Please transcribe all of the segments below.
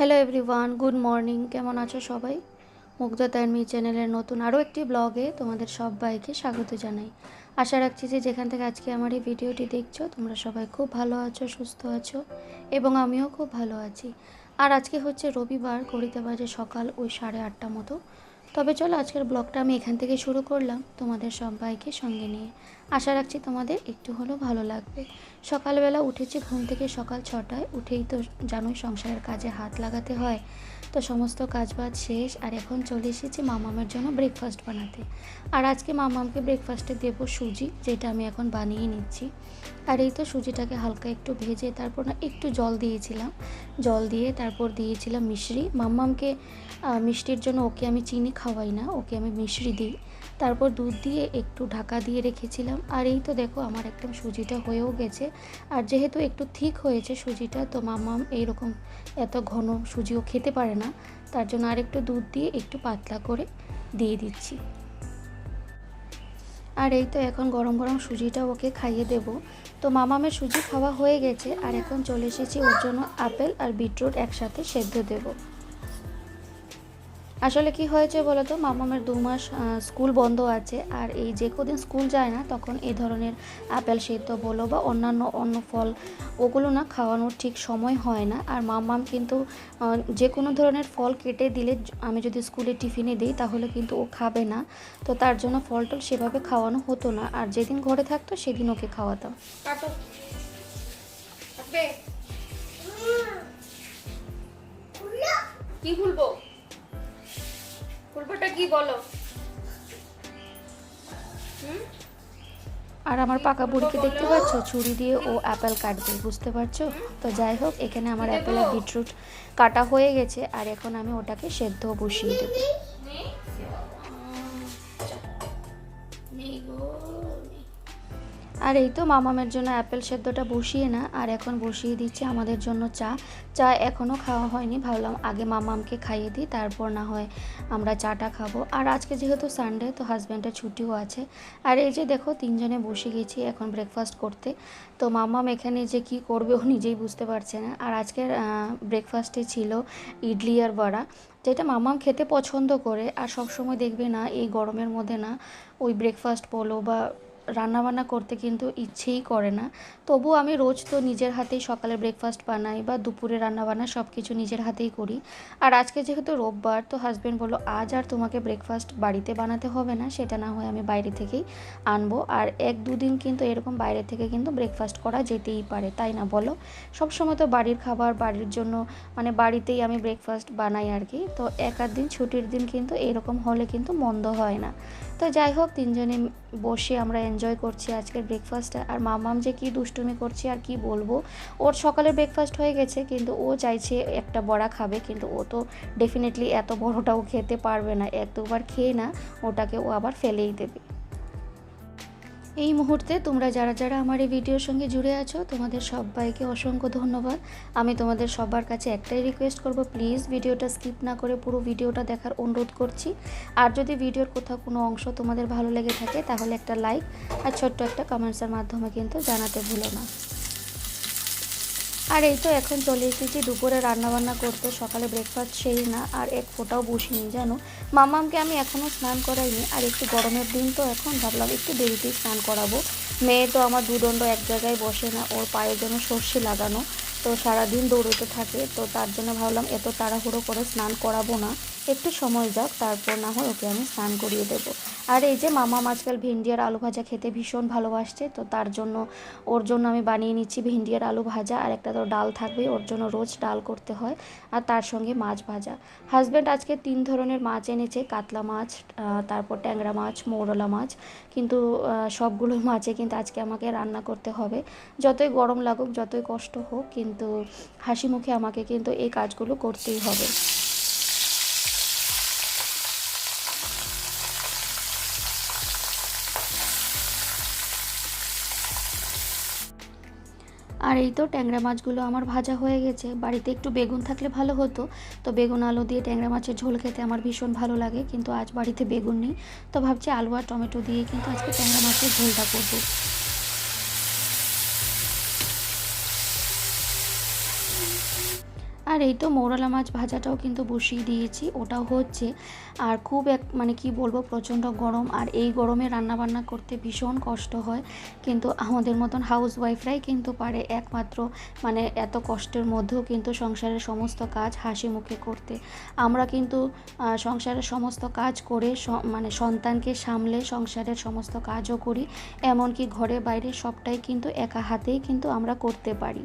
Hello everyone good morning কেমন আছো সবাই? মুগ্ধ তানমি চ্যানেলের নতুন আরও একটি ব্লগে তোমাদের সবাইকে স্বাগত জানাই। আশা রাখছি যে যেখান থেকে আজকে আমার এই ভিডিওটি দেখছ, তোমরা সবাই খুব ভালো আছো, সুস্থ আছো, এবং আমিও খুব ভালো আছি। আর আজকে হচ্ছে রবিবার, ঘড়িতে বাজে সকাল ওই সাড়ে আটটা মতো। তবে চলো আজকের ব্লগটা আমি এখান থেকে শুরু করলাম তোমাদের সবাইকে সঙ্গে নিয়ে। আশা রাখছি তোমাদের একটু হলেও ভালো লাগবে। সকালবেলা উঠেছি, ঘুম থেকে সকাল ছটায় উঠেই তো জানোই সংসারের কাজে হাত লাগাতে হয়। তো সমস্ত কাজবাজ শেষ, আর এখন চলে এসেছি মামামের জন্য ব্রেকফাস্ট বানাতে। আর আজকে মামামকে ব্রেকফাস্টে দেবো সুজি, যেটা আমি এখন বানিয়ে নিচ্ছি। আর এই তো সুজিটাকে হালকা একটু ভেজে তারপর না একটু জল দিয়েছিলাম। জল দিয়ে তারপর দিয়েছিলাম মিশ্রি। মাম্মামকে মিষ্টির জন্য ওকে আমি চিনি খাওয়াই না, ওকে আমি মিশ্রি দিই। তারপর দুধ দিয়ে একটু ঢাকা দিয়ে রেখেছিলাম। আর এই তো দেখো আমার একদম সুজিটা হয়েও গেছে। আর যেহেতু একটু ঠিক হয়েছে সুজিটা, তো মাম্মাম এইরকম এত ঘন সুজিও খেতে পারে না, তার জন্য আর একটু দুধ দিয়ে একটু পাতলা করে দিয়ে দিচ্ছি। আর এই তো এখন গরম গরম সুজিটা ওকে খাইয়ে দেব। তো মামামের সুজি খাওয়া হয়ে গেছে, আর এখন চলে এসেছি ওর জন্য আপেল আর বিটরুট একসাথে সেদ্ধ দেবো। আসলে কি হয়েছে বলো তো মামামের দু মাস স্কুল বন্ধ আছে। আর এই যে কদিন স্কুল যায় না, তখন এই ধরনের আপেল সেদ্ধ বলো বা অন্যান্য অন্য ফল, ওগুলো না খাওয়ানোর ঠিক সময় হয় না। আর মামাম কিন্তু যে কোনো ধরনের ফল কেটে দিলে আমি যদি স্কুলে টিফিনে দিই, তাহলে কিন্তু ও খাবে না। তো তার জন্য ফল টল সেভাবে খাওয়ানো হতো না। আর যেদিন ঘরে থাকতো, সেদিন ওকে কাটবে। কি খুলবো খুলবোটা কি বলো? আর আমার পাকা বুড়িকে দেখতে পাচ্ছ? ছুরি দিয়ে ও অ্যাপেল কাটবে বুঝতে পারছ? তো যাই হোক এখানে আমার অ্যাপেল আর বিটরুট কাটা হয়ে গেছে আর এখন আমি ওটাকে সেদ্ধ বসিয়ে দেবো। আর এই তো মামামের জন্য অ্যাপেল সেদ্ধটা বসিয়ে না, আর এখন বসিয়ে দিচ্ছি আমাদের জন্য চা। চা এখনও খাওয়া হয়নি, ভাবলাম আগে মামামকে খাইয়ে দিই, তারপর না হয় আমরা চাটা খাব। আর আজকে যেহেতু সানডে তো হাজব্যান্ডের ছুটিও আছে। আর এই যে দেখো, তিনজনে বসে গেছি এখন ব্রেকফাস্ট করতে। তো মামাম এখানে যে কি করবে ও নিজেই বুঝতে পারছে না। আর আজকের ব্রেকফাস্টে ছিল ইডলি আর বড়া, যেটা মামাম খেতে পছন্দ করে। আর সব সময় দেখবে না, এই গরমের মধ্যে না, ওই ব্রেকফাস্ট বলো বা রান্নাবান্না করতে কিন্তু ইচ্ছেই করে না। তবু আমি রোজ তো নিজের হাতেই সকালে ব্রেকফাস্ট বানাই বা দুপুরে রান্নাবান্না সব কিছু নিজের হাতেই করি। আর আজকে যেহেতু রোববার, তো হাজব্যান্ড বলল, আজ আর তোমাকে ব্রেকফাস্ট বাড়িতে বানাতে হবে না, সেটা না হয় আমি বাইরে থেকেই আনব। আর এক দুদিন কিন্তু এরকম বাইরে থেকে কিন্তু ব্রেকফাস্ট করা যেতেই পারে, তাই না বলো? সব সময় তো বাড়ির খাবার, বাড়ির জন্য মানে বাড়িতেই আমি ব্রেকফাস্ট বানাই আর কি। তো এক দিন, ছুটির দিন কিন্তু এরকম হলে কিন্তু মন্দ হয় না। তো যাই হোক, তিনজনে বসে আমরা এনজয় করছি আজকের ব্রেকফাস্টটা আর মামাম যে কি দুষ্টুমি করছে আর কি বলব, ওর সকালে ব্রেকফাস্ট হয়ে গেছে, কিন্তু ও চাইছে একটা বড়া খাবে, কিন্তু ও তো ডেফিনেটলি এত বড়টাও খেতে পারবে না, এতবার খেয়ে না, ওটাকে ও আবার ফেলেই দেবে। এই মুহূর্তে তোমরা যারা যারা আমার এই ভিডিওর সঙ্গে জুড়ে আছো, তোমাদের সবাইকে অসংখ্য ধন্যবাদ। আমি তোমাদের সবার কাছে একটাই রিকোয়েস্ট করব প্লিজ ভিডিওটা স্কিপ না করে পুরো ভিডিওটা দেখার অনুরোধ করছি। আর যদি ভিডিওর কোথাও কোনো অংশ তোমাদের ভালো লেগে থাকে, তাহলে একটা লাইক আর ছোট্ট একটা কমেন্টসের মাধ্যমে কিন্তু জানাতে ভুলো না। আর এই তো এখন চলে এসেছি দুপুরে রান্নাবান্না করতে। সকালে ব্রেকফাস্ট সেই না, আর এক ফোটাও বসিনি, জানো? মামামকে আমি এখনও স্নান করাইনি, আর একটু গরমের দিন তো এখন, ভাবলাম একটু দেরিতেই স্নান করাবো। মেয়ে তো আমার দুদণ্ড এক জায়গায় বসে না, ওর পায়ের জন্য সর্ষে লাগানো। তো সারাদিন দৌড়তে থাকে, তো তার জন্য ভাবলাম এত তাড়াহুড়ো করে স্নান করাবো না। একটু সময় যাক, তারপর না হয় ওকে আমি স্নান করিয়ে দেবো। আর এই যে মামাম আজকাল ভেন্ডি আর আলু ভাজা খেতে ভীষণ ভালোবাসছে, তো তার জন্য, ওর জন্য আমি বানিয়ে নিচ্ছি ভেন্ডি আর আলু ভাজা, আর একটা তো ডাল থাকবে, ওর জন্য রোজ ডাল করতে হয়, আর তার সঙ্গে মাছ ভাজা। হাজব্যান্ড আজকে তিন ধরনের মাছ এনেছে, কাতলা মাছ তারপর ট্যাংরা মাছ, মৌরলা মাছ, কিন্তু সবগুলো মাছে কিন্তু আজকে আমাকে রান্না করতে হবে। যতই গরম লাগুক, যতই কষ্ট হোক, কিন্তু হাসি মুখে আমাকে কিন্তু এই কাজগুলো করতেই হবে। আর এই তো ট্যাংরা মাছগুলো আমার ভাজা হয়ে গেছে। বাড়িতে একটু বেগুন থাকলে ভালো হতো। তো বেগুন আলু দিয়ে ট্যাংরা মাছের ঝোল খেতে আমার ভীষণ ভালো লাগে, কিন্তু আজ বাড়িতে বেগুন নেই। তো ভাবছি আলু আর টমেটো দিয়ে কিন্তু আজকে ট্যাংরা মাছের ঝোলটা করব। আর এই তো মৌরলা মাছ ভাজাটাও কিন্তু বসিয়ে দিয়েছি, ওটাও হচ্ছে। আর খুব এক মানে কি বলব, প্রচণ্ড গরম, আর এই গরমে রান্না বান্না করতে ভীষণ কষ্ট হয়। কিন্তু আমাদের মতন হাউস ওয়াইফরাই কিন্তু পারে একমাত্র মানে এত কষ্টের মধ্যেও কিন্তু সংসারের সমস্ত কাজ হাসি মুখে করতে। আমরা কিন্তু সংসারের সমস্ত কাজ করে মানে সন্তানকে সামলে সংসারের সমস্ত কাজও করি। এমনকি ঘরে বাইরে সবটাই কিন্তু একা হাতেই কিন্তু আমরা করতে পারি।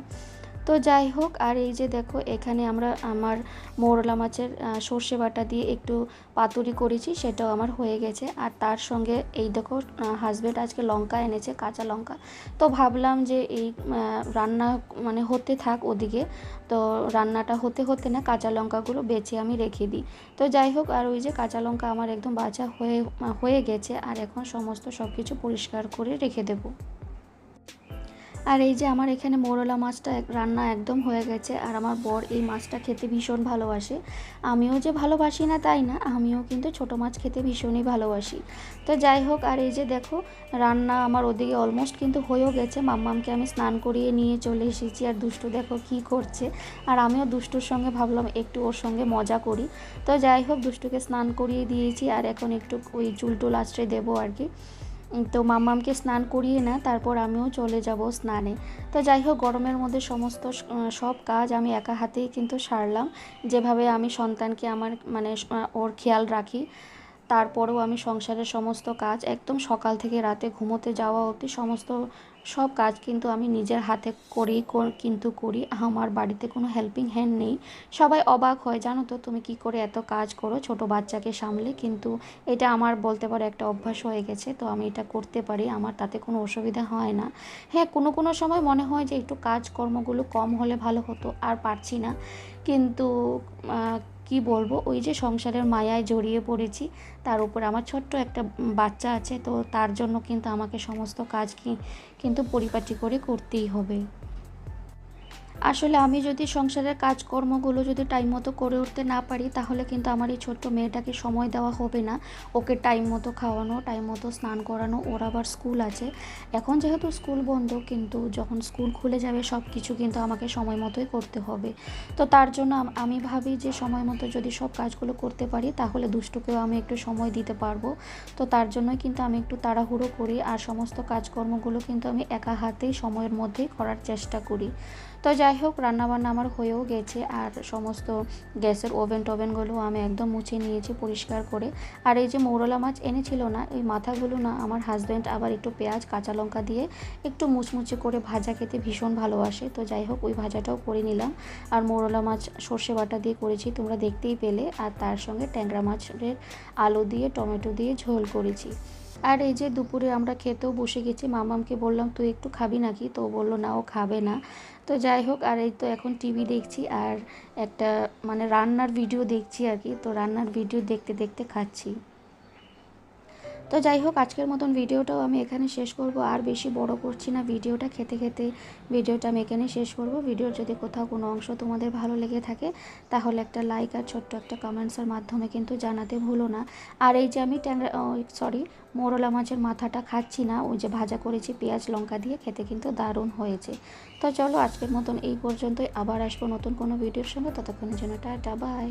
তো যাই হোক, আর এই যে দেখো, এখানে আমরা আমার মোরলা মাছের সর্ষে বাটা দিয়ে একটু পাতুরি করেছি, সেটাও আমার হয়ে গেছে। আর তার সঙ্গে এই দেখো হাজব্যান্ড আজকে লঙ্কা এনেছে, কাঁচা লঙ্কা। তো ভাবলাম যে এই রান্না মানে হতে থাক ওদিকে। তো রান্নাটা হতে হতে না কাঁচা লঙ্কাগুলো বেছে আমি রেখে দিই। তো যাই হোক, আর ওই যে কাঁচা লঙ্কা আমার একদম বাছা হয়ে হয়ে গেছে। আর এখন সমস্ত সব কিছু পরিষ্কার করে রেখে দেবো। আর এই যে আমার এখানে মোরলা মাছটা রান্না একদম হয়ে গেছে, আর আমার বর এই মাছটা খেতে ভীষণ ভালোবাসে। আমিও যে ভালোবাসি না তাই না, আমিও কিন্তু ছোট মাছ খেতে ভীষণই ভালোবাসি। তো যাই হোক, আর এই যে দেখো, রান্না আমার ওদিকে অলমোস্ট কিন্তু হয়েও গেছে। মাম্মামকে আমি স্নান করিয়ে নিয়ে চলে এসেছি, আর দুষ্টু দেখো কি করছে। আর আমিও দুষ্টুর সঙ্গে ভাবলাম একটু ওর সঙ্গে মজা করি। তো যাই হোক, দুষ্টুকে স্নান করিয়ে দিয়েছি, আর এখন একটু ওই চুল টুল আশ্রয় দেবো আর কি। তো মাম্মামকে স্নান করিয়ে না, তারপর আমিও চলে যাব স্নানে। তো যাই হোক, গরমের মধ্যে সমস্ত সব কাজ আমি একা হাতেই কিন্তু সারলাম। যেভাবে আমি সন্তানকে আমার মানে ওর খেয়াল রাখি, তারপরেও আমি সংসারের সমস্ত কাজ একদম সকাল থেকে রাতে ঘুমোতে যাওয়া অবধি সমস্ত সব কাজ কিন্তু আমি নিজের হাতে করেই কর- কিন্তু করি। আমার বাড়িতে কোনো হেল্পিং হ্যান্ড নেই। সবাই অবাক হয়, জানো তো, তুমি কি করে এত কাজ করো? ছোট বাচ্চাকে সামলে। কিন্তু এটা আমার বলতে পারো একটা অভ্যাস হয়ে গেছে, তো আমি এটা করতে পারি। আমার তাতে কোনো অসুবিধা হয় না। হ্যাঁ কোনো কোনো সময় মনে হয় যে একটু কাজকর্মগুলো কম হলে ভালো হতো, আর পারছি না। কিন্তু কি বলব? ওই যে সংসারের মায়ায় জড়িয়ে পড়েছি। তার উপর আমার ছোট্ট একটা বাচ্চা আছে, তো তার জন্য কিন্তু আমাকে সমস্ত কাজ কি- কিন্তু পরিপাটি করে করতেই হবে। আসলে আমি যদি সংসারের কাজকর্মগুলো যদি টাইম মতো করে উঠতে না পারি, তাহলে কিন্তু আমার এই ছোট্ট মেয়েটাকে সময় দেওয়া হবে না। ওকে টাইম মতো খাওয়ানো টাইম মতো স্নান করানো, ওর আবার স্কুল আছে। এখন যেহেতু স্কুল বন্ধ, কিন্তু যখন স্কুল খুলে যাবে সব কিছু কিন্তু আমাকে সময় মতোই করতে হবে। তো তার জন্য আমি ভাবি যে সময় মতো যদি সব কাজগুলো করতে পারি, তাহলে দুষ্টুকেও আমি একটু সময় দিতে পারব। তো তার জন্যই কিন্তু আমি একটু তাড়াহুড়ো করি, আর সমস্ত কাজকর্মগুলো কিন্তু আমি একা হাতেই সময়ের মধ্যেই করার চেষ্টা করি। তো যাই হোক রান্নাবান্না আমার হয়েও গেছে আর সমস্ত গ্যাসের ওভেন টোভেনগুলো আমি একদম মুছে নিয়েছি পরিষ্কার করে। আর এই যে মৌরলা মাছ এনেছিল না, এই মাথাগুলো না আমার হাজব্যান্ড আবার একটু পেঁয়াজ, কাঁচা লঙ্কা দিয়ে একটু মুচমুচে করে ভাজা খেতে ভীষণ ভালোবাসে। তো যাই হোক ওই ভাজাটাও করে নিলাম। আর মৌরলা মাছ সর্ষে বাটা দিয়ে করেছি, তোমরা দেখতেই পেলে। আর তার সঙ্গে ট্যাংরা মাছের আলু দিয়ে, টমেটো দিয়ে ঝোল করেছি। আর এই যে দুপুরে আমরা খেতেও বসে গেছি, মামামকে বললাম, তুই একটু খাবি নাকি? তো বলল, না, ও খাবে না। তো যাই হোক, আর এই তো এখন টিভি দেখছি আর একটা মানে রান্নার ভিডিও দেখছি আর কি। তো রান্নার ভিডিও দেখতে দেখতে খাচ্ছি। তো যাই হোক, আজকের মতন ভিডিওটাও আমি এখানে শেষ করব। আর বেশি বড় করছি না ভিডিওটা খেতে খেতে। ভিডিওটা আমি এখানে শেষ করব। ভিডিওর যদি কোথাও কোনো অংশ তোমাদের ভালো লেগে থাকে, তাহলে একটা লাইক আর ছোট্ট একটা কমেন্টসের মাধ্যমে কিন্তু জানাতে ভুলো না। আর এই যে আমি ট্যাংরা সরি মোরলা মাছের মাথাটা খাচ্ছি না, ওই যে ভাজা করেছি পেঁয়াজ লঙ্কা দিয়ে, খেতে কিন্তু দারুণ হয়েছে। তো চলো, আজকের মতন এই পর্যন্তই। আবার আসব নতুন কোনো ভিডিওর সঙ্গে। ততক্ষণের জন্য টাটা বাই